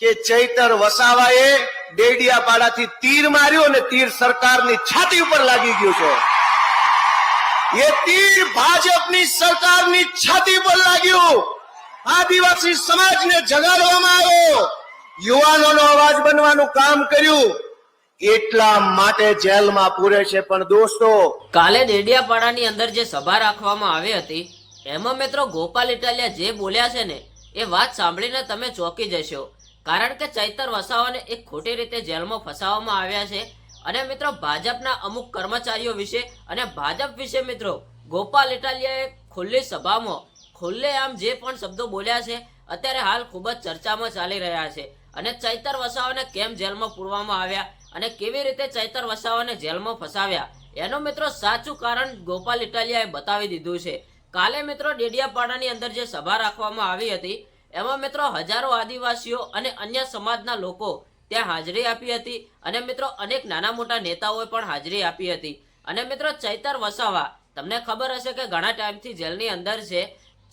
કે ચૈતર વસાવાએ ડેડિયાપાડાથી તીર માર્યો અને તીર સરકારની છાતી ઉપર લાગી ગયું છે. એ તીર ભાજપની સરકારની છાતી પર લાગ્યું. આદિવાસી સમાજને જગાડવામાં આવ્યો. યુવાનોનો અવાજ બનવાનું કામ કર્યું. એટલા માટે જેલમાં પૂરે છે પણ દોસ્તો. કાલે ડેડિયાપાડાની અંદર જે સભા રાખવામાં આવી હતી, એમાં મિત્રો ગોપાલ ઇટાલિયા જે બોલ્યા છે ને, એ વાત સાંભળીને તમે ચોંકી જશો. કારણ કે ચૈતર વસાવાને એક ખોટી રીતે જેલમાં ફસાવવામાં આવ્યા છે. અને મિત્રો, ભાજપના અમુક કર્મચારીઓ વિશે અને ભાજપ વિશે મિત્રો, ગોપાલ ઇટાલિયાએ ખુલ્લી સભામાં, ખુલ્લે આમ જે પણ શબ્દો બોલ્યા છે, અત્યારે હાલ ખૂબ જ ચર્ચામાં ચાલી રહ્યા છે. અને ચૈતર વસાવાને કેમ જેલમાં પૂરવામાં આવ્યા અને કેવી રીતે ચૈતર વસાવાને જેલમાં ફસાવ્યા, એનું મિત્રો સાચું કારણ ગોપાલ ઇટાલિયાએ બતાવી દીધું છે. કાલે મિત્રો ડેડિયાપાડાની અંદર જે સભા રાખવામાં આવી હતી એમાં મિત્રો હજારો આદિવાસીઓ અને અન્ય સમાજના લોકો ત્યાં હાજરી આપી હતી અને મિત્રો અનેક નાના મોટા નેતાઓએ પણ હાજરી આપી હતી. અને મિત્રો ચૈતર વસાવા, તમને ખબર હશે કે ઘણા ટાઈમથી જેલની અંદર છે.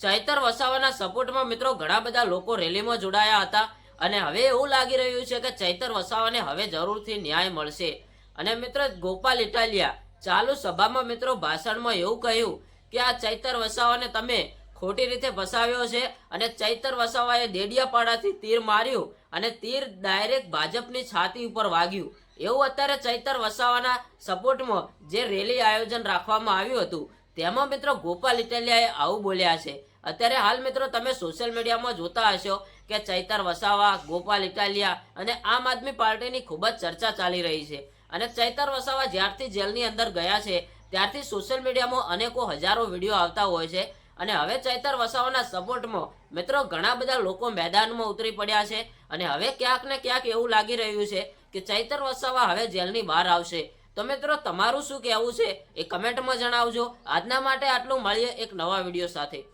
ચૈતર વસાવાના સપોર્ટમાં મિત્રો ઘણા બધા લોકો રેલીમાં જોડાયા હતા અને હવે એવું લાગી રહ્યું છે કે ચૈતર વસાવાને હવે જરૂરથી ન્યાય મળશે. અને મિત્રો ગોપાલ ઇટાલિયા, ચાલુ સભામાં મિત્રો ભાષણમાં એવું કહ્યું કે આ ચૈતર વસાવાને તમે ખોટી રીતે ફસાવ્યો છે અને ચૈતર વસાવાએ દેડિયાપાડાથી તીર માર્યું અને તીર ડાયરેક્ટ ભાજપની છાતી ઉપર વાગ્યું. એવું અત્યારે ચૈતર વસાવાના સપોર્ટમાં જે રેલી આયોજન રાખવામાં આવ્યું હતું, તેમાં મિત્રો ગોપાલ ઇટાલિયાએ આવું બોલ્યા છે. અત્યારે હાલ મિત્રો તમે સોશિયલ મીડિયામાં જોતા હશો કે ચૈતર વસાવા, ગોપાલ ઇટાલિયા અને આમ આદમી પાર્ટીની ખૂબ જ ચર્ચા ચાલી રહી છે. અને ચૈતર વસાવા જ્યારથી જેલની અંદર ગયા છે, ત્યારથી સોશિયલ મીડિયામાં અનેકો હજારો વીડિયો આવતા હોય છે અને હવે ચૈતર વસાવાના સપોર્ટમાં, મિત્રો, ઘણા બધા લોકો મેદાનમાં ઉતરી પડ્યા છે અને હવે ક્યાંક ને ક્યાંક એવું લાગી રહ્યું છે કે ચૈતર વસાવા હવે જેલની બહાર આવશે. તો મિત્રો, તમારું શું કહેવું છે એ કમેન્ટમાં જણાવજો. આજના માટે આટલું, મળીએ એક નવા વીડિયો સાથે.